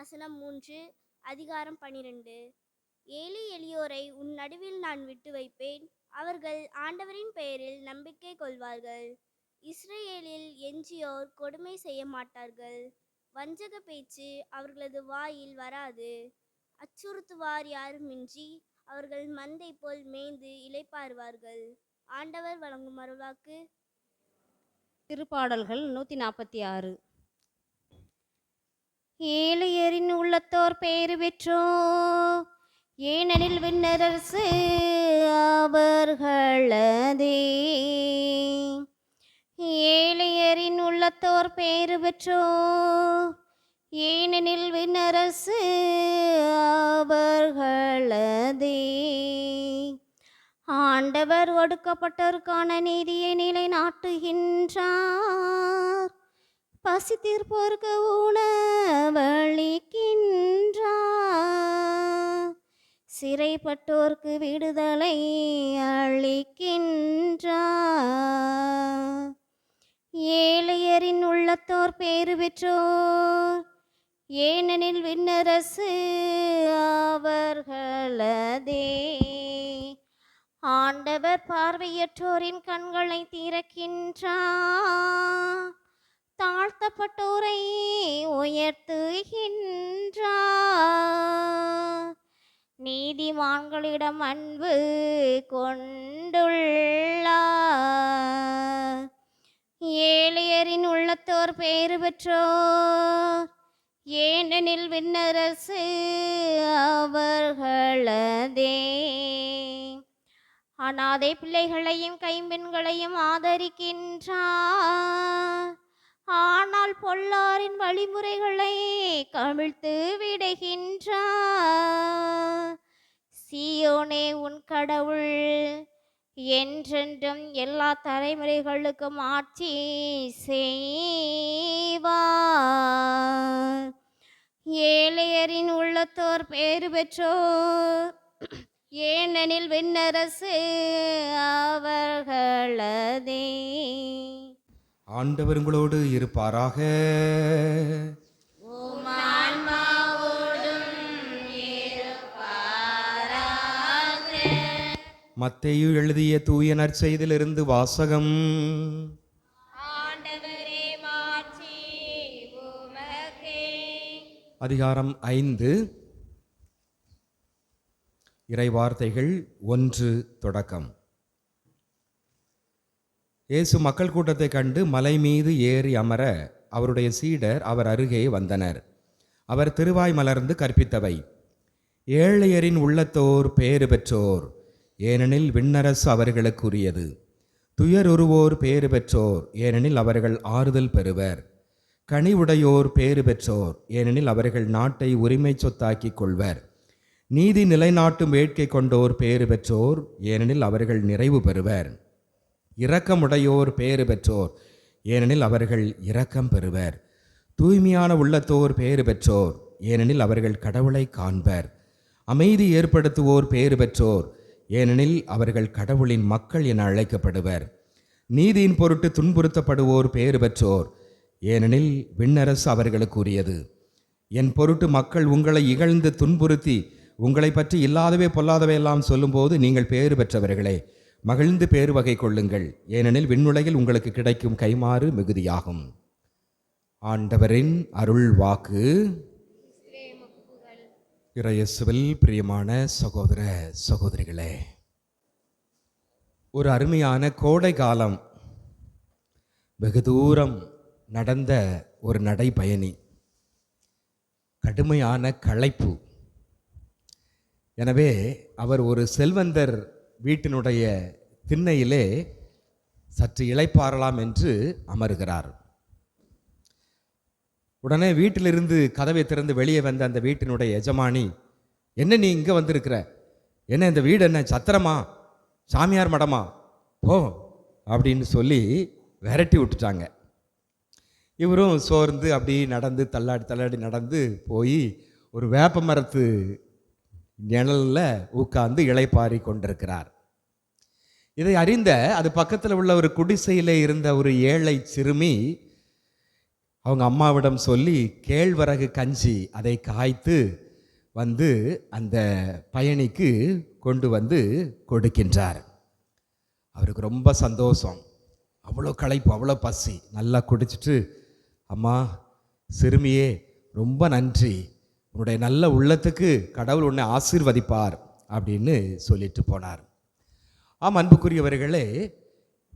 வசனம் மூன்று அதிகாரம் பனிரெண்டு. ஏழை எளியோரை உன் நடுவில் நான் விட்டு வைப்பேன். அவர்கள் ஆண்டவரின் பெயரில் நம்பிக்கை கொள்வார்கள். இஸ்ரேலில் எஞ்சியோர் கொடுமை செய்ய மாட்டார்கள். வஞ்சக பேச்சு அவர்களது வாயில் வராது. அச்சுறுத்துவார் யாருமின்றி அவர்கள் மந்தை போல் மேய்ந்து இளைப்பாறுவார்கள். ஆண்டவர் வழங்கும் அருள்வாக்கு திருப்பாடல்கள் நூற்றி நாற்பத்தி ஆறு. ஏழையரின் உள்ளத்தோர் பேறு பெற்றோ. ஏனெனில் விண்ணரசு அவர்களதே. ஏழையரின் உள்ளத்தோர் பேறு பெற்றோ. ஏனெனில் விண்ணரசு அவர்களதே. ஆண்டவர் ஒடுக்கப்பட்டோருக்கான நீதியை நிலைநாட்டுகின்றார். பசி தீர்ப்போருக்கு உணவளிக்கின்றார் சிறைப்பட்டோர்க்கு விடுதலை அளிக்கின்றார் ஏழையரின் உள்ளத்தோர் பேறு பெற்றோர் ஏனெனில் விண்ணரசு அவர்களதே. ஆண்டவர் பார்வையற்றோரின் கண்களை திறக்கின்றார் தாழ்த்தப்பட்டோரை உயர்த்துகின்றார் நீதிமான்களிடம் அன்பு கொண்டுள்ளார் ஏழையரின் உள்ளத்தோர் பேறு பெற்றோர் ஏனெனில் விண்ணரசு அவர்களதே. அனாதை பிள்ளைகளையும் கைம்பெண்களையும் ஆதரிக்கின்றார் ஆனால் பொல்லாரின் வழிமுறைகளை கவிழ்த்து விடுகின்றார் சியோனே உன் கடவுள் என்றென்றும் எல்லா தலைமுறைகளுக்கும் ஆட்சி செய்வார். ஏழையரின் உள்ளத்தோர் பேறு பெற்றோர் ஏனெனில் விண்ணரசு அவர்களதே. ஆண்டவர் உங்களோடு இருப்பாராக. மத்தேயு எழுதிய தூய நற்செய்தியிலிருந்து வாசகம். அதிகாரம் ஐந்து. இறைவார்த்தைகள் ஒன்று தொடக்கம். இயேசு மக்கள் கூட்டத்தைக் கண்டு மலை மீது ஏறி அமர அவருடைய சீடர் அவர் அருகே வந்தனர். அவர் திருவாய் மலர்ந்து கற்பித்தவை. ஏழையரின் உள்ளத்தோர் பேறு பெற்றோர் ஏனெனில் விண்ணரசு அவர்களுக்குரியது. துயருருவோர் பேறு பெற்றோர் ஏனெனில் அவர்கள் ஆறுதல் பெறுவர். கனிவுடையோர் பேறு பெற்றோர் ஏனெனில் அவர்கள் நாட்டை உரிமை சொத்தாக்கிக் கொள்வர். நீதி நிலைநாட்டும் வேட்கை கொண்டோர் பேறு பெற்றோர் ஏனெனில் அவர்கள் நிறைவு பெறுவர். இரக்கமுடையோர் பேறு பெற்றோர். ஏனெனில் அவர்கள் இரக்கம் பெறுவர். தூய்மையான உள்ளத்தோர் பேறு பெற்றோர். ஏனெனில் அவர்கள் கடவுளை காண்பர். அமைதி ஏற்படுத்துவோர் பேறு பெற்றோர். ஏனெனில் அவர்கள் கடவுளின் மக்கள் என அழைக்கப்படுவர். நீதியின் பொருட்டு துன்புறுத்தப்படுவோர் பேறு பெற்றோர். ஏனெனில் விண்ணரசு அவர்களுக்குரியது. என் பொருட்டு மக்கள் உங்களை இகழ்ந்து துன்புறுத்தி உங்களை பற்றி இல்லாதவே பொல்லாதவை எல்லாம் சொல்லும்போது நீங்கள் பேறு பெற்றவர்களே. மகிழ்ந்து பேறு வகை கொள்ளுங்கள். ஏனெனில் விண்ணுலகில் உங்களுக்கு கிடைக்கும் கைமாறு மிகுதியாகும். ஆண்டவரின் அருள் வாக்கு இறையசுவில் பிரியமான சகோதர சகோதரிகளே ஒரு அருமையான கோடை காலம் வெகு தூரம் நடந்த ஒரு நடைபயணி கடுமையான களைப்பு. எனவே அவர் ஒரு செல்வந்தர் வீட்டினுடைய திண்ணையிலே சற்று இழைப்பாரலாம் என்று அமருகிறார் உடனே வீட்டிலிருந்து கதவை திறந்து வெளியே வந்த அந்த வீட்டினுடைய எஜமானி என்ன நீ இங்கே வந்திருக்கிற? என்ன இந்த வீடு என்ன? சத்திரமா? சாமியார் மடமா? போ அப்படின்னு சொல்லி விரட்டி விட்டுட்டாங்க. இவரும் சோர்ந்து அப்படி நடந்து தள்ளாடி தள்ளாடி நடந்து போய் ஒரு வேப்ப மரத்து நிழலில் உட்கார்ந்து இளைப்பாரி கொண்டிருக்கிறார். இதை அறிந்த அது பக்கத்தில் உள்ள ஒரு குடிசையில் இருந்த ஒரு ஏழை சிறுமி அவங்க அம்மாவிடம் சொல்லி கேழ்வரகு கஞ்சி அதை காய்த்து வந்து அந்த பயணிக்கு கொண்டு வந்து கொடுக்கின்றார். அவருக்கு ரொம்ப சந்தோஷம். அவ்வளோ களைப்பு அவ்வளோ பசி. நல்லா குடிச்சிட்டு அம்மா சிறுமியே ரொம்ப நன்றி. உன்னுடைய நல்ல உள்ளத்துக்கு கடவுள் உன்னை ஆசீர்வதிப்பார் அப்படின்னு சொல்லிட்டு போனார். ஆம் அன்புக்குரியவர்களே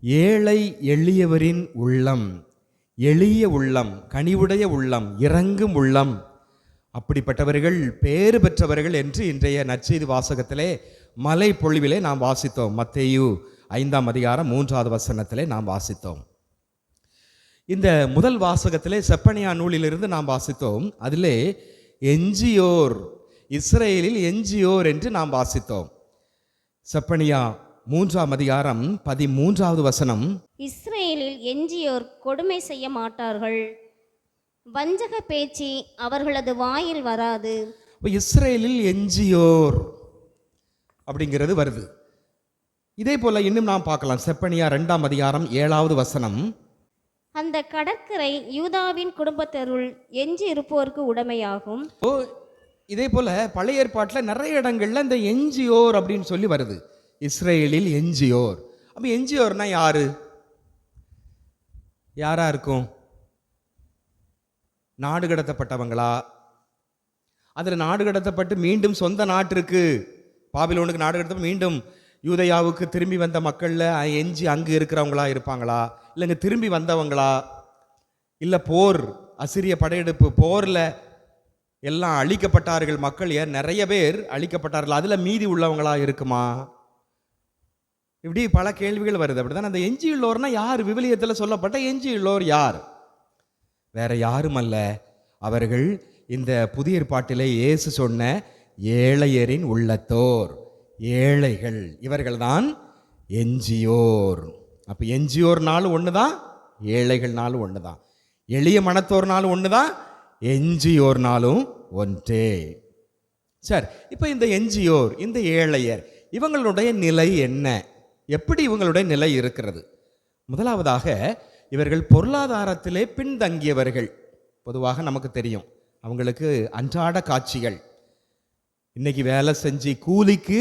ஏழை எளியவரின் உள்ளம் எளிய உள்ளம் கனிவுடைய உள்ளம் இறங்கும் உள்ளம் அப்படிப்பட்டவர்கள் பேறு பெற்றவர்கள் என்று இன்றைய நற்செய்தி வாசகத்திலே மலை பொழிவிலே நாம் வாசித்தோம். மத்தேயு ஐந்தாம் அதிகாரம் மூன்றாவது வசனத்திலே நாம் வாசித்தோம். இந்த முதல் வாசகத்திலே செப்பனியா நூலிலிருந்து நாம் வாசித்தோம். அதிலே எஞ்சியோர் இஸ்ரேலில் எஞ்சியோர் என்று நாம் வாசித்தோம். செப்பனியா மூன்றாம் அதிகாரம் பதிமூன்றாவது வசனம். இஸ்ரேலில் எஞ்சியோர் கொடுமை செய்ய மாட்டார்கள். வஞ்சக பேச்சு அவர்களது வாயில் வராது. இஸ்ரேலில் எஞ்சியோர் அப்படிங்கிறது வருது. இதே போல இன்னும் நாம் பார்க்கலாம். செப்பனியா ரெண்டாம் அதிகாரம் ஏழாவது வசனம். அந்த கடற்கரை யூதாவின் குடும்பத்தருள் எஞ்சி இருப்போருக்கு உடைமையாகும். ஓ இதே போல பழைய ஏற்பாட்டில் நிறைய இடங்கள்ல இந்த எஞ்சியோர் அப்படின்னு சொல்லி வருது. இஸ்ரேலில் எஞ்சியோர். அப்போ எஞ்சியோர்னா யார்? யாராக இருக்கும்? நாடு கடத்தப்பட்டவங்களா? அதில் நாடு கடத்தப்பட்டு மீண்டும் சொந்த நாட்டிற்கு பாபிலோனுக்கு நாடு கடத்த மீண்டும் யூதயாவுக்கு திரும்பி வந்த மக்களில் எஞ்சி அங்கே இருக்கிறவங்களா இருப்பாங்களா? இல்லைங்க திரும்பி வந்தவங்களா? இல்லை போர் அசிரிய படையெடுப்பு போரில் எல்லாம் அழிக்கப்பட்டார்கள் மக்கள் ஏன் நிறைய பேர் அழிக்கப்பட்டார்கள் அதில் மீதி உள்ளவங்களா இருக்குமா? இப்படி பல கேள்விகள் வருது. அப்படிதான் அந்த எஞ்சியுள்ளோர்னா யார்? விவிலியத்தில் சொல்லப்பட்ட எஞ்சியுள்ளோர் யார்? வேற யாரும் அல்ல. அவர்கள் இந்த புதிய ஏற்பாட்டிலே இயேசு சொன்ன ஏழையரின் உள்ளத்தோர் ஏழைகள். இவர்கள்தான் எஞ்சியோர். அப்போ எஞ்சியோர்னாலும் ஒன்று தான் ஏழைகள்னாலும் ஒன்று தான் எளிய மனத்தோர்னாலும் ஒன்று தான் எஞ்சியோர்னாலும் ஒன்றே. சார் இப்போ இந்த எஞ்சியோர் இந்த ஏழையர் இவங்களுடைய நிலை என்ன? எப்படி இவங்களுடைய நிலை இருக்கிறது? முதலாவதாக இவர்கள் பொருளாதாரத்திலே பின்தங்கியவர்கள். பொதுவாக நமக்கு தெரியும் அவங்களுக்கு அன்றாட காட்சிகள். இன்னைக்கு வேலை செஞ்சு கூலிக்கு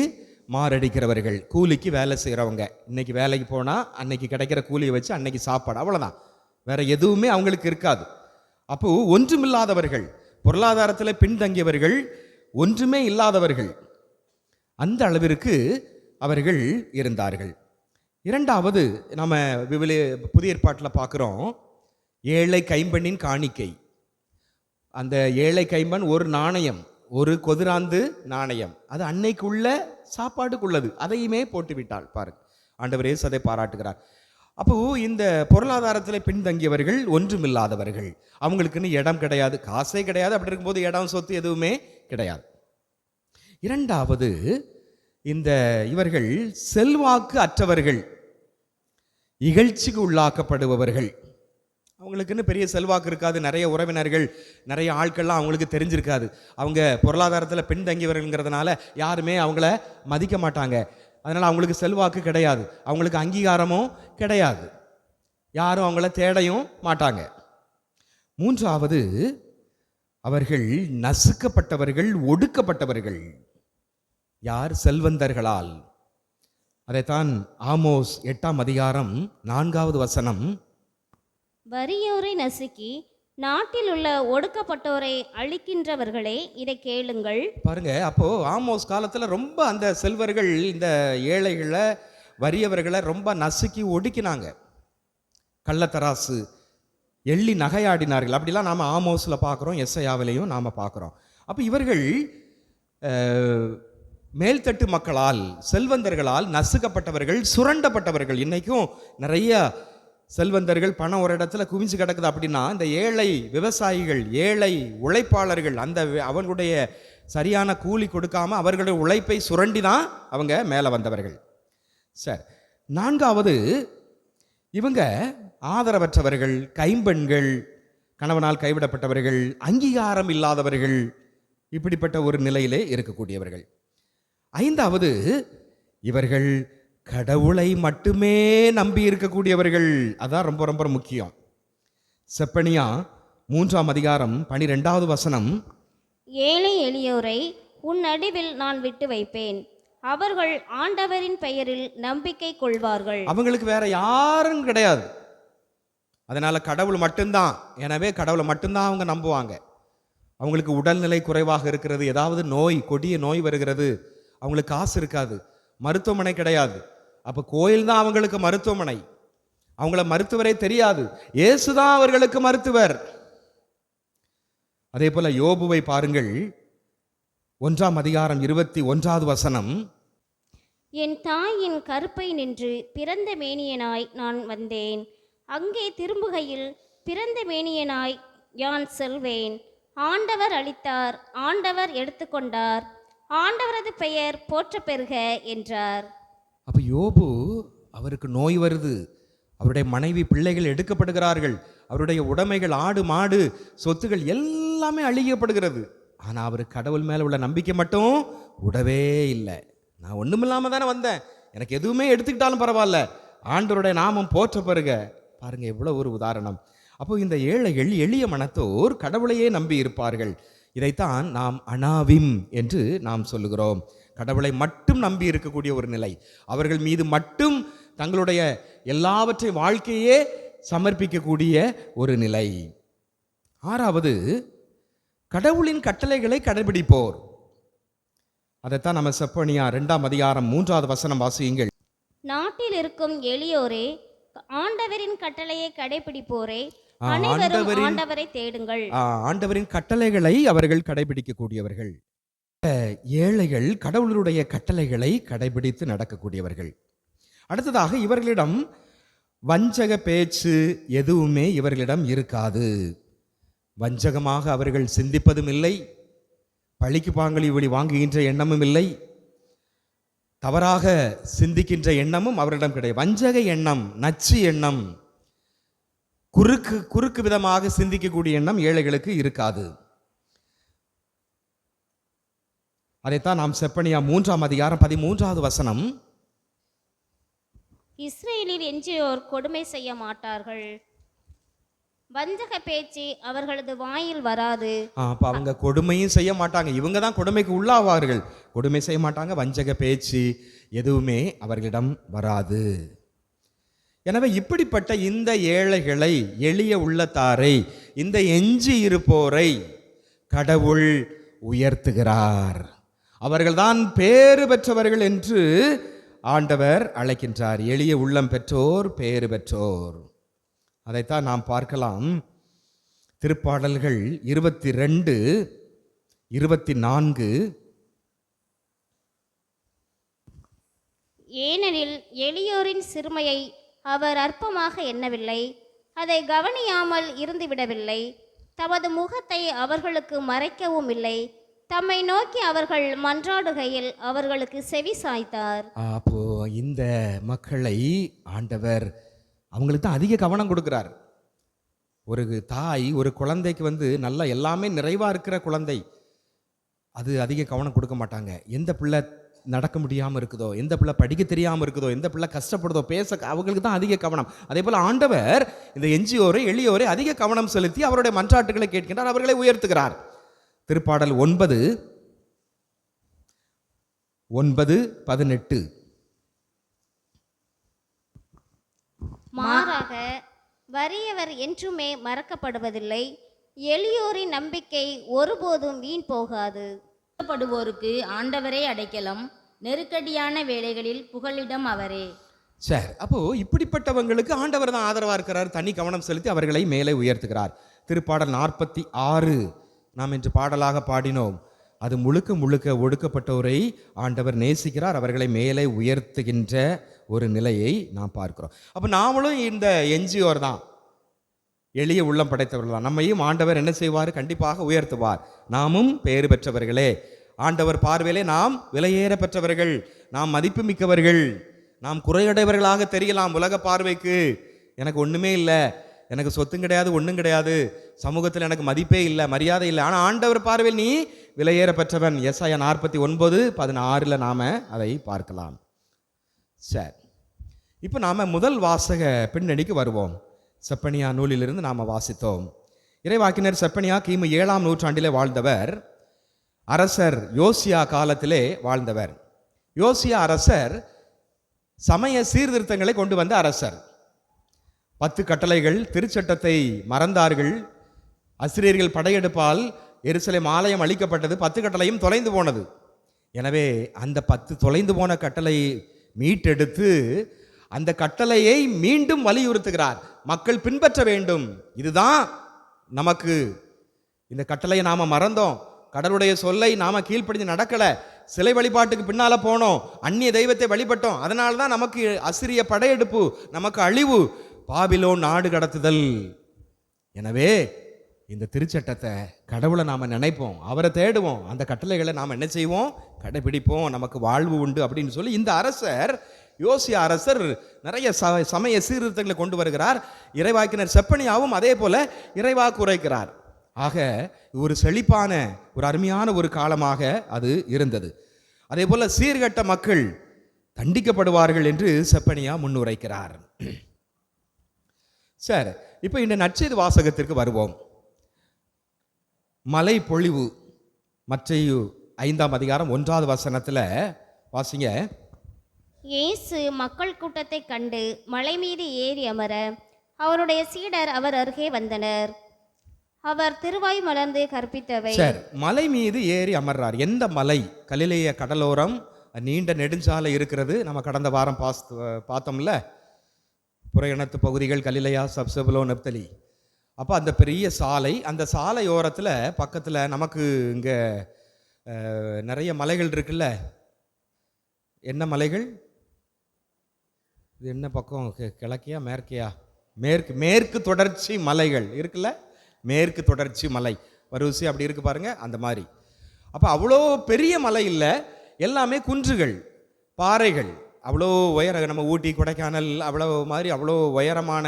மாரடிக்கிறவர்கள் கூலிக்கு வேலை செய்கிறவங்க இன்னைக்கு வேலைக்கு போனால் அன்னைக்கு கிடைக்கிற கூலியை வச்சு அன்னைக்கு சாப்பாடு அவ்வளோதான் வேற எதுவுமே அவங்களுக்கு இருக்காது. அப்போ ஒன்றுமில்லாதவர்கள் பொருளாதாரத்தில் பின்தங்கியவர்கள் ஒன்றுமே இல்லாதவர்கள். அந்த அளவிற்கு அவர்கள் இருந்தார்கள். இரண்டாவது நம்ம விவிலிய புதிய ஏற்பாட்டில் பார்க்குறோம் ஏழை கைம்பெண்ணின் காணிக்கை. அந்த ஏழை கைம்பன் ஒரு நாணயம் ஒரு கொதிராந்து நாணயம். அது அன்னைக்குள்ள சாப்பாட்டுக்குள்ளது. அதையுமே போட்டு விட்டாள் பாருங்க. ஆண்டவர் இயேசு அதை பாராட்டுகிறார். அப்போ இந்த பொருளாதாரத்தில் பின்தங்கியவர்கள் ஒன்றுமில்லாதவர்கள். அவங்களுக்குன்னு இடம் கிடையாது. காசே கிடையாது. அப்படி இருக்கும்போது இடம் சொத்து எதுவுமே கிடையாது. இரண்டாவது இந்த இவர்கள் செல்வாக்கு அற்றவர்கள் இகழ்ச்சிக்கு உள்ளாக்கப்படுபவர்கள். அவங்களுக்குன்னு பெரிய செல்வாக்கு இருக்காது. நிறைய உறவினர்கள் நிறைய ஆட்கள்லாம் அவங்களுக்கு தெரிஞ்சிருக்காது. அவங்க பொருளாதாரத்தில் பின்தங்கியவர்கள்ங்கிறதுனால யாருமே அவங்கள மதிக்க மாட்டாங்க. அதனால் அவங்களுக்கு செல்வாக்கு கிடையாது. அவங்களுக்கு அங்கீகாரமும் கிடையாது. யாரும் அவங்கள தேடையும் மாட்டாங்க. மூன்றாவது அவர்கள் நசுக்கப்பட்டவர்கள் ஒடுக்கப்பட்டவர்கள். யார் செல்வந்தர்களால்? அதைத்தான் ஆமோஸ் எட்டாம் அதிகாரம் நான்காவது வசனம். வறியோரை நசுக்கி நாட்டில் உள்ள ஒடுக்கப்பட்டோரை அழிக்கின்றவர்களே இதை கேளுங்கள். பாருங்க அப்போ ஆமோஸ் காலத்துல ரொம்ப அந்த செல்வர்கள் இந்த ஏழைகளை வறியவர்களை ரொம்ப நசுக்கி ஒடுக்கினாங்க. கள்ளத்தராசு எள்ளி நகையாடினார்கள். அப்படிலாம் நாம் ஆமோஸில் பார்க்குறோம் எஸ்ஐயாவிலையும் நாம் பார்க்குறோம் அப்போ இவர்கள் மேல்தட்டு மக்களால் செல்வந்தர்களால் நசுக்கப்பட்டவர்கள் சுரண்டப்பட்டவர்கள். இன்றைக்கும் நிறைய செல்வந்தர்கள் பணம் ஒரு இடத்துல குவிஞ்சு கிடக்குது அப்படின்னா இந்த ஏழை விவசாயிகள் ஏழை உழைப்பாளர்கள் அந்த அவங்களுடைய அவர்களுடைய சரியான கூலி கொடுக்காம அவர்களுடைய உழைப்பை சுரண்டி தான் அவங்க மேலே வந்தவர்கள். சார் நான்காவது இவங்க ஆதரவற்றவர்கள் கைம்பெண்கள் கணவனால் கைவிடப்பட்டவர்கள் அங்கீகாரம் இல்லாதவர்கள் இப்படிப்பட்ட ஒரு நிலையிலே இருக்கக்கூடியவர்கள். ஐந்தாவது இவர்கள் கடவுளை மட்டுமே நம்பி இருக்கக்கூடியவர்கள். அதான் ரொம்ப ரொம்ப முக்கியம். செப்பனியா மூன்றாம் அதிகாரம் பனிரெண்டாவது வசனம். ஏழை எளியோரை உன் நடுவில் நான் விட்டு வைப்பேன். அவர்கள் ஆண்டவரின் பெயரில் நம்பிக்கை கொள்வார்கள். அவங்களுக்கு வேற யாரும் கிடையாது. அதனால கடவுள் மட்டும்தான். எனவே கடவுளை மட்டும்தான் அவங்க நம்புவாங்க. அவங்களுக்கு உடல்நிலை குறைவாக இருக்கிறது. ஏதாவது நோய் கொடிய நோய் வருகிறது. அவங்களுக்கு காசு இருக்காது. மருத்துவமனை கிடையாது. அப்போ கோயில் தான் அவங்களுக்கு மருத்துவமனை. அவங்கள மருத்துவரே தெரியாது. இயேசு தான் அவர்களுக்கு மருத்துவர். அதே போல யோபுவை பாருங்கள். ஒன்றாம் அதிகாரம் இருபத்தி ஒன்றாவது வசனம். என் தாயின் கருப்பை நின்று பிறந்த மேனியனாய் நான் வந்தேன். அங்கே திரும்புகையில் பிறந்த மேனியனாய் யான் செல்வேன். ஆண்டவர் அளித்தார். ஆண்டவர் எடுத்துக்கொண்டார். ஆண்டவரது பெயர் போற்ற பெறுக என்றார். அப்ப யோபு அவருக்கு நோய் வருது. அவருடைய மனைவி பிள்ளைகள் எடுக்கப்படுகிறார்கள். அவருடைய உடைமைகள் ஆடு மாடு சொத்துகள் எல்லாமே அழிக்கப்படுகிறது. ஆனால் அவர் கடவுள் மேலே உள்ள நம்பிக்கை மட்டும் விடவே இல்லை. நான் ஒன்றுமில்லாமல் தானே வந்தேன். எனக்கு எதுவுமே எடுத்துக்கிட்டாலும் பரவாயில்ல. ஆண்டவருடைய நாமம் போற்ற பெறுக. பாருங்க எவ்வளோ ஒரு உதாரணம். அப்போ இந்த ஏழைகள் எளிய மனத்தோர் கடவுளையே நம்பி இருப்பார்கள். இதைத்தான் நாம் அனாவிம் என்று நாம் சொல்லுகிறோம். கடவுளை மட்டும் நம்பி இருக்கக்கூடிய ஒரு நிலை. அவர்கள் மீது மட்டும் தங்களுடைய எல்லாவற்றை வாழ்க்கையே சமர்ப்பிக்கக்கூடிய ஒரு நிலை. ஆறாவது கடவுளின் கட்டளைகளை கடைபிடிப்போர். அதைத்தான் நம்ம செப்பனியா ரெண்டாம் அதிகாரம் மூன்றாவது வசனம் வாசியுங்கள். நாட்டில் இருக்கும் எளியோரே ஆண்டவரின் கட்டளையை கடைபிடிப்போரே அனைவரும் ஆண்டவரை தேடுங்கள். ஆண்டவரின் கட்டளைகளை அவர்கள் கடைபிடிக்கக்கூடியவர்கள். ஏழைகள் கடவுளுடைய கட்டளைகளை கடைபிடித்து நடக்கக்கூடியவர்கள். அடுத்ததாக இவர்களிடம் வஞ்சக பேச்சு எதுவுமே இவர்களிடம் இருக்காது. வஞ்சகமாக அவர்கள் சிந்திப்பதும் இல்லை. பழிக்கு பாங்கல் இவழி வாங்குகின்ற எண்ணமும் இல்லை. தவறாக சிந்திக்கின்ற எண்ணமும் அவரிடம் கிடையாது. வஞ்சக எண்ணம் நச்சு எண்ணம் குறுக்கு குறுக்கு விதமாக சிந்திக்கக்கூடிய எண்ணம் ஏழைகளுக்கு இருக்காது. அதைத்தான் நாம் செப்பனியா மூன்றாம் அதிகாரம் பதிமூன்றாவது வசனம். இஸ்ரேலில் எஞ்சியோர் கொடுமை செய்ய மாட்டார்கள். வஞ்சக பேச்சு அவர்களது வாயில் வராது. அப்ப அவங்க கொடுமையும் செய்ய மாட்டாங்க. இவங்க தான் கொடுமைக்கு உள்ளாவார்கள். கொடுமை செய்ய மாட்டாங்க. வஞ்சக பேச்சு எதுவுமே அவர்களிடம் வராது. எனவே இப்படிப்பட்ட இந்த ஏழைகளை எளிய உள்ளத்தாரை இந்த எஞ்சி இருப்போரை கடவுள் உயர்த்துகிறார். அவர்கள்தான் பேறு பெற்றவர்கள் என்று ஆண்டவர் அழைக்கின்றார். எளிய உள்ளம் பெற்றோர் பேறு பெற்றோர். அதைத்தான் நாம் பார்க்கலாம். திருப்பாடல்கள் இருபத்தி ரெண்டு இருபத்தி நான்கு ஏனெனில் எளியோரின் சிறுமையை அவர் அற்பமாக எண்ணவில்லை. அதை கவனியாமல் இருந்துவிடவில்லை. தமது முகத்தை அவர்களுக்கு மறைக்கவும் இல்லை. தம்மை நோக்கி அவர்கள் மன்றாடுகையில் அவர்களுக்கு செவி சாய்த்தார். அப்போ இந்த மக்களை ஆண்டவர் அவங்களுக்கு தான் அதிக கவனம் கொடுக்கிறார். ஒரு தாய் ஒரு குழந்தைக்கு வந்து நல்லா எல்லாமே நிறைவாக இருக்கிற குழந்தை அது அதிக கவனம் கொடுக்க மாட்டாங்க. எந்த பிள்ளை நடக்க முடியாமல் இருக்குதோ எந்த பிள்ளை படிக்க தெரியாமல் இருக்குதோ எந்த பிள்ளை கஷ்டப்படுதோ பேச அவங்களுக்கு தான் அதிக கவனம். அதே போல் ஆண்டவர் இந்த எஞ்சியோரை எளியோரை அதிக கவனம் செலுத்தி அவருடைய மன்றாட்டுகளை கேட்கின்றார் அவர்களை உயர்த்துகிறார். திருப்பாடல் ஒன்பது ஒன்பது பதினெட்டு. மாறாக வறியவர் என்றுமே மறக்கப்படுவதில்லை எளியோரின் நம்பிக்கை ஒருபோதும் வீண் போகாது. படுவோருக்கு ஆண்டவரே அடைக்கலம். நெருக்கடியான வேலைகளில் புகழிடம் அவரே. சரி அப்போ இப்படிப்பட்டவங்களுக்கு ஆண்டவர் தான் ஆதரவாக இருக்கிறார். தனி கவனம் செலுத்தி அவர்களை மேலே உயர்த்துகிறார். திருப்பாடல் நாற்பத்தி ஆறு நாம் இன்று பாடலாக பாடினோம். அது முழுக்க முழுக்க ஒடுக்கப்பட்டோரை ஆண்டவர் நேசிக்கிறார். அவர்களை மேலே உயர்த்துகின்ற ஒரு நிலையை நாம் பார்க்கிறோம். அப்போ நாமளும் இந்த என்ஜிஓர் தான். எளிய உள்ளம் படைத்தவர்கள்? தான் நம்மையும் ஆண்டவர் என்ன செய்வார்? கண்டிப்பாக உயர்த்துவார். நாமும் பெயர் பெற்றவர்களே. ஆண்டவர் பார்வையிலே நாம் விலையேற பெற்றவர்கள் நாம் மதிப்பு மிக்கவர்கள் நாம் குறையுடையவர்களாக தெரியலாம் உலக பார்வைக்கு. எனக்கு ஒன்றுமே இல்லை. எனக்கு சொத்தும் கிடையாது ஒன்றும் கிடையாது. சமூகத்தில் எனக்கு மதிப்பே இல்லை மரியாதை இல்லை. ஆனால் ஆண்டவர் பார்வையில் நீ விலையேற பெற்றவன். எஸ்ஐயா நாற்பத்தி ஒன்பது பதினாறில் நாம் அதை பார்க்கலாம். சரி. இப்போ நாம் முதல் வாசக பின்னணிக்கு வருவோம். செப்பனியா நூலிலிருந்து நாம் வாசித்தோம். இறைவாக்கினர் செப்பனியா கிமு ஏழாம் நூற்றாண்டிலே வாழ்ந்தவர். அரசர் யோசியா காலத்திலே வாழ்ந்தவர். யோசியா அரசர் சமய சீர்திருத்தங்களை கொண்டு வந்த அரசர். பத்து கட்டளைகள் திருச்சட்டத்தை மறந்தார்கள். அசிரியர்கள் படையெடுப்பால் எருசலேம் ஆலயம் அழிக்கப்பட்டது பத்து கட்டளையும் தொலைந்து போனது. எனவே அந்த பத்து தொலைந்து போன கட்டளை மீட்டெடுத்து அந்த கட்டளையை மீண்டும் வலியுறுத்துகிறார். மக்கள் பின்பற்ற வேண்டும். இதுதான் நமக்கு இந்த கட்டளையை நாம மறந்தோம். கடவுளுடைய சொல்லை நாம கீழ்ப்படிஞ்சு நடக்கல. சிலை வழிபாட்டுக்கு பின்னால போனோம். அந்நிய தெய்வத்தை வழிபட்டோம். அதனால தான் நமக்கு அசிரிய படையெடுப்பு நமக்கு அழிவு. பாபிலோன் நாடு கடத்துதல். எனவே இந்த திருச்சட்டத்தை கடவுளை நாம் நினைப்போம். அவரை தேடுவோம். அந்த கட்டளைகளை நாம் என்ன செய்வோம்? கடைபிடிப்போம். நமக்கு வாழ்வு உண்டு அப்படின்னு சொல்லி இந்த அரசர் யோசிய அரசர் நிறைய ச சமய சீர்திருத்தங்களை கொண்டு வருகிறார். இறைவாக்கினர் செப்பனியாவும் அதே போல இறைவாக்கு உரைக்கிறார் ஆக ஒரு செழிப்பான ஒரு அருமையான ஒரு காலமாக அது இருந்தது. அதே போல சீர்கட்ட மக்கள் தண்டிக்கப்படுவார்கள் என்று செப்பனியா முன்னுரைக்கிறார். சார் இப்போ இந்த நற்செய்தி வாசகத்திற்கு வருவோம். மலை பொழிவு மற்றையு ஐந்தாம் அதிகாரம் ஒன்றாவது வசனத்தில் வாசிங்க. இயேசு மக்கள் கூட்டத்தைக் கண்டு மலை மீது ஏறி அமர அவருடைய சீடர் அவர் அருகே வந்தனர். அவர் திருவாய் மலர்ந்து கற்பித்தவை. சரி மலை மீது ஏறி அமர்றார். எந்த மலை? கலிலேய கடலோரம் நீண்ட நெடுஞ்சாலை இருக்கிறது. நம்ம கடந்த வாரம் பாஸ் பார்த்தோம்ல? புறையணத்து பகுதிகள் கலிலையா சப்சபலோ நெப்தலி. அப்போ அந்த பெரிய சாலை அந்த சாலையோரத்தில் பக்கத்தில் நமக்கு இங்கே நிறைய மலைகள் இருக்குல்ல? என்ன மலைகள்? இது என்ன பக்கம்? கிழக்கையா மேற்கையா? மேற்கு மேற்கு தொடர்ச்சி மலைகள். இருக்குல்ல? மேற்கு தொடர்ச்சி மலை. வரிசை அப்படி இருக்கு பாருங்க அந்த மாதிரி. அப்போ அவ்வளோ பெரிய மலை இல்லை எல்லாமே குன்றுகள் பாறைகள். அவ்வளோ உயர நம்ம ஊட்டி கொடைக்கானல் அவ்வளோ மாதிரி அவ்வளோ உயரமான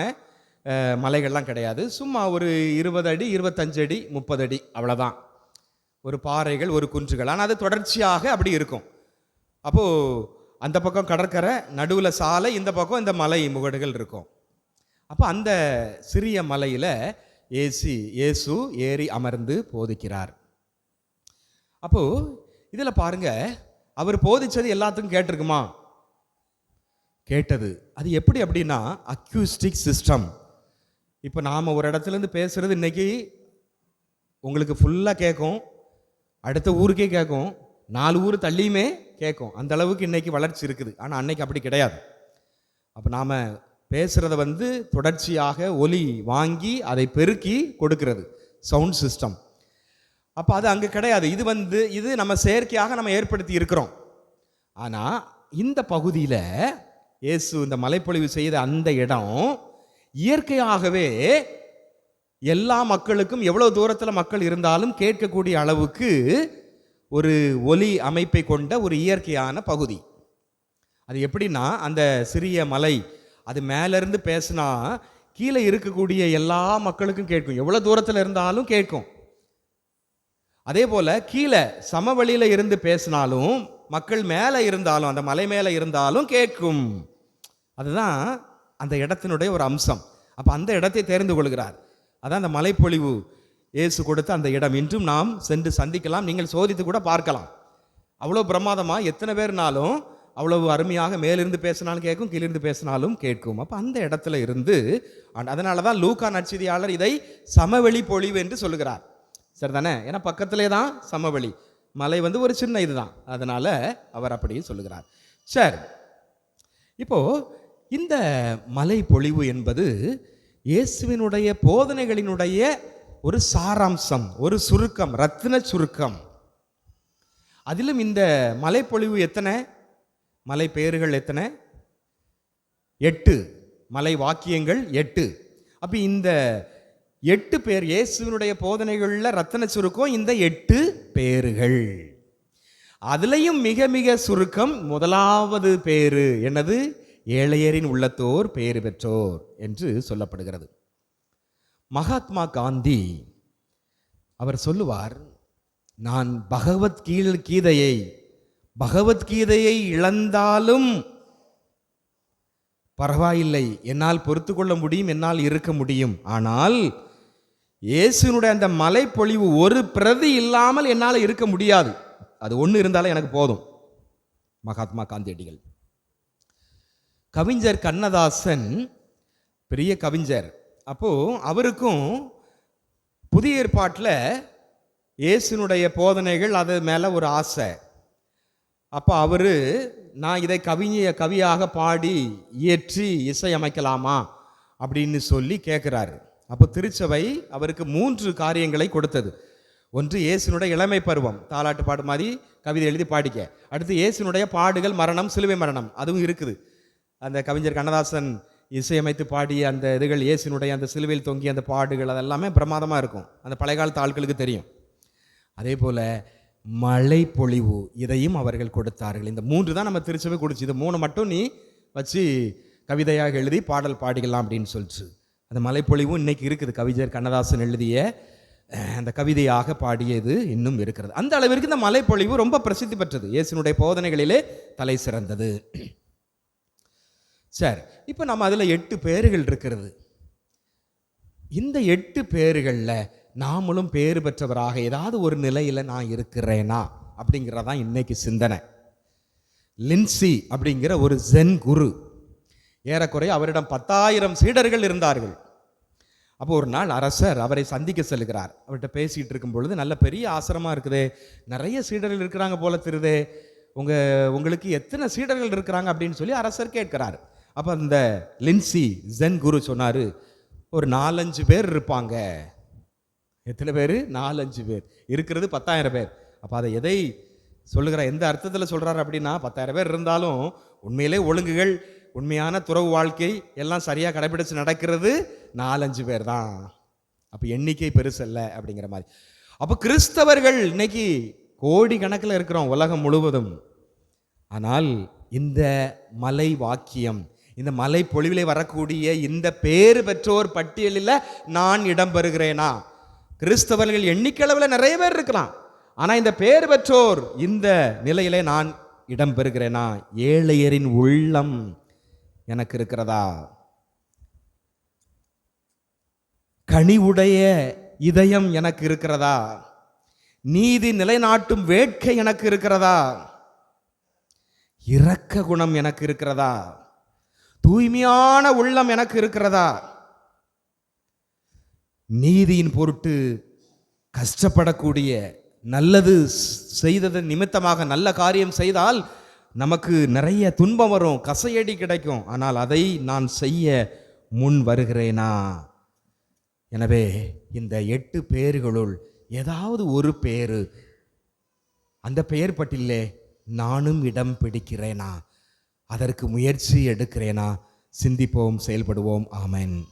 மலைகள்லாம் கிடையாது. சும்மா ஒரு இருபது அடி இருபத்தஞ்சு அடி முப்பது அடி அவ்வளோதான். ஒரு பாறைகள் ஒரு குன்றுகள். ஆனால் அது தொடர்ச்சியாக அப்படி இருக்கும். அப்போது அந்த பக்கம் கடற்கரை நடுவில் சாலை இந்த பக்கம் இந்த மலை முகடுகள் இருக்கும். அப்போ அந்த சிறிய மலையில் ஏசி இயேசு ஏறி அமர்ந்து போதிக்கிறார். அப்போது இதில் பாருங்க அவர் போதிச்சது எல்லாத்துக்கும் கேட்டிருக்குமா? கேட்டது. அது எப்படி அப்படின்னா அக்யூஸ்டிக் சிஸ்டம் இப்போ நாம் ஒரு இடத்துலேருந்து பேசுகிறது இன்றைக்கி உங்களுக்கு ஃபுல்லாக கேட்கும் அடுத்த ஊருக்கே கேட்கும் நாலு ஊர் தள்ளியுமே கேட்கும். அந்த அளவுக்கு இன்றைக்கி வளர்ச்சி இருக்குது. ஆனால் அன்னைக்கு அப்படி கிடையாது. அப்போ நாம் பேசுகிறத வந்து தொடர்ச்சியாக ஒலி வாங்கி அதை பெருக்கி கொடுக்கிறது. சவுண்ட் சிஸ்டம் அப்போ அது அங்கே கிடையாது. இது வந்து இது நம்ம செயற்கையாக நம்ம ஏற்படுத்தி இருக்கிறோம். ஆனால் இந்த பகுதியில் இயேசு இந்த மலைப்பொழிவு செய்த அந்த இடம் இயற்கையாகவே எல்லா மக்களுக்கும் எவ்வளோ தூரத்தில் மக்கள் இருந்தாலும் கேட்கக்கூடிய அளவுக்கு ஒரு ஒலி அமைப்பை கொண்ட ஒரு இயற்கையான பகுதி. அது எப்படின்னா அந்த சிறிய மலை அது மேலேருந்து பேசுனா கீழே இருக்கக்கூடிய எல்லா மக்களுக்கும் கேட்கும். எவ்வளோ தூரத்தில் இருந்தாலும் கேட்கும். அதே போல் கீழே சமவெளியில் இருந்து பேசினாலும் மக்கள் மேலே இருந்தாலும் அந்த மலை மேலே இருந்தாலும் கேட்கும். அதுதான் அந்த இடத்தினுடைய ஒரு அம்சம். அப்போ அந்த இடத்தை தேர்ந்து கொள்கிறார். அதான் அந்த மலைப்பொழிவு. இயேசு கொடுத்த அந்த இடம் இன்றும் நாம் சென்று சந்திக்கலாம். நீங்கள் சோதித்து கூட பார்க்கலாம். அவ்வளோ பிரமாதமாக எத்தனை பேர்னாலும் அவ்வளவு அருமையாக மேலிருந்து பேசினாலும் கேட்கும் கீழிருந்து பேசினாலும் கேட்கும். அப்போ அந்த இடத்துல இருந்து அதனால தான் லூக்கா நற்செய்தியாளர் இதை சமவெளி பொழிவு என்று சொல்லுகிறார். சரி தானே ஏன்னா பக்கத்திலே தான் சமவெளி. மலை வந்து ஒரு சின்ன இதுதான். அதனால அவர் அப்படி சொல்லுகிறார். சரி. இப்போ இந்த மலை பொழிவு என்பது இயேசுவினுடைய போதனைகளினுடைய ஒரு சாராம்சம் ஒரு சுருக்கம் ரத்தின சுருக்கம். அதிலும் இந்த மலைப்பொழிவு எத்தனை? மலை பெயர்கள் எத்தனை? எட்டு. மலை வாக்கியங்கள் எட்டு. அப்போ இந்த எட்டு பேர் இயேசுவினுடைய போதனைகளில் ரத்தன சுருக்கம் இந்த எட்டு பேர்கள். அதுலேயும் மிக மிக சுருக்கம் முதலாவது பேரு என்னது? ஏழையரின் உள்ளத்தோர் பேறு பெற்றோர் என்று சொல்லப்படுகிறது. மகாத்மா காந்தி அவர் சொல்லுவார் நான் பகவத்கீழ் கீதையை பகவத்கீதையை இழந்தாலும் பரவாயில்லை. என்னால் பொறுத்து கொள்ள முடியும் என்னால் இருக்க முடியும். ஆனால் இயேசுனுடைய அந்த மலைப்பொழிவு ஒரு பிரதி இல்லாமல் என்னால் இருக்க முடியாது. அது ஒன்று இருந்தாலும் எனக்கு போதும். மகாத்மா காந்தியடிகள். கவிஞர் கண்ணதாசன் பெரிய கவிஞர் அப்போது அவருக்கும் புதிய ஏற்பாட்டில் இயேசுனுடைய போதனைகள் அது மேலே ஒரு ஆசை. அப்போ அவர் நான் இதை கவிஞ கவியாக பாடி இயற்றி இசையமைக்கலாமா அப்படின்னு சொல்லி கேட்குறாரு அப்போ திருச்சபை அவருக்கு மூன்று காரியங்களை கொடுத்தது. ஒன்று இயேசுனுடைய இளமை பருவம். தாலாட்டு பாடு மாதிரி கவிதை எழுதி பாடிக்க. அடுத்து இயேசுனுடைய பாடுகள் மரணம் சிலுவை மரணம். அதுவும் இருக்குது. அந்த கவிஞர் கண்ணதாசன் இசையமைத்து பாடிய அந்த இதுகள் இயேசுனுடைய அந்த சிலுவையில் தொங்கிய அந்த பாடுகள் அதெல்லாமே பிரமாதமாக இருக்கும். அந்த பழைய காலத்து ஆட்களுக்கு தெரியும். அதே போல் மழை பொழிவு இதையும் அவர்கள் கொடுத்தார்கள். இந்த மூன்று தான் நம்ம திருச்சபை கொடுச்சு இது மூணு மட்டும் நீ வச்சு கவிதையாக எழுதி பாடல் பாடிக்கலாம் அப்படின்னு சொல்லிச்சு. அந்த மலைப்பொழிவும் இன்னைக்கு இருக்குது. கவிஞர் கண்ணதாசன் எழுதிய அந்த கவிதையாக பாடியது இன்னும் இருக்கிறது. அந்த அளவிற்கு இந்த மலைப்பொழிவு ரொம்ப பிரசித்தி பெற்றது. இயேசுனுடைய போதனைகளிலே தலை சிறந்தது. சரி இப்போ நம்ம அதில் எட்டு பேர்கள் இருக்கிறது. இந்த எட்டு பேர்களில் நாமளும் பேறு பெற்றவராக ஏதாவது ஒரு நிலையில் நான் இருக்கிறேனா அப்படிங்கிறதான் இன்னைக்கு சிந்தனை. லின்சி அப்படிங்கிற ஒரு ஜென் குரு ஏறக்குறைய அவரிடம் பத்தாயிரம் சீடர்கள் இருந்தார்கள். அப்போ ஒரு நாள் அரசர் அவரை சந்திக்க செல்கிறார். அவர்கிட்ட பேசிகிட்டு இருக்கும் பொழுது நல்ல பெரிய ஆசிரமாக இருக்குது நிறைய சீடர்கள் இருக்கிறாங்க போல தெரியுது உங்கள் உங்களுக்கு எத்தனை சீடர்கள் இருக்கிறாங்க அப்படின்னு சொல்லி அரசர் கேட்கிறார். அப்போ அந்த லின்சி ஜென் குரு சொன்னார் ஒரு நாலஞ்சு பேர் இருப்பாங்க. எத்தனை பேர்? நாலஞ்சு பேர். இருக்கிறது பத்தாயிரம் பேர். அப்போ அதை எதை சொல்லுகிற எந்த அர்த்தத்தில் சொல்கிறாரு அப்படின்னா பத்தாயிரம் பேர் இருந்தாலும் உண்மையிலே ஒழுங்குகள் உண்மையான துறவு வாழ்க்கை எல்லாம் சரியாக கடைபிடிச்சு நடக்கிறது நாலஞ்சு பேர் தான். அப்போ எண்ணிக்கை பெருசல்ல அப்படிங்கிற மாதிரி. அப்போ கிறிஸ்தவர்கள் இன்னைக்கு கோடி கணக்கில் இருக்கிறோம் உலகம் முழுவதும். ஆனால் இந்த மலை வாக்கியம் இந்த மலை பொழிவிலே வரக்கூடிய இந்த பேறு பெற்றோர் பட்டியலில் நான் இடம்பெறுகிறேனா? கிறிஸ்தவர்கள் எண்ணிக்கையளவில் நிறைய பேர் இருக்கலாம். ஆனால் இந்த பேறு பெற்றோர் இந்த நிலையிலே நான் இடம்பெறுகிறேனா? ஏழையரின் உள்ளம் எனக்கு இருக்கிறதா? கனிவுடைய இதயம் எனக்கு இருக்கிறதா? நீதி நிலைநாட்டும் வேட்கை எனக்கு இருக்கிறதா? இரக்க குணம் எனக்கு இருக்கிறதா? தூய்மையான உள்ளம் எனக்கு இருக்கிறதா? நீதியின் பொருட்டு கஷ்டப்படக்கூடிய நல்லது செய்தது நிமித்தமாக நல்ல காரியம் செய்தால் நமக்கு நிறைய துன்பம் வரும் கசையடி கிடைக்கும். ஆனால் அதை நான் செய்ய முன் வருகிறேனா? எனவே இந்த எட்டு பேர்களுள் ஏதாவது ஒரு பேரு அந்த பெயர் பட்டியலே நானும் இடம் பிடிக்கிறேனா? அதற்கு முயற்சி எடுக்கிறேனா? சிந்திப்போம் செயல்படுவோம். ஆமென்.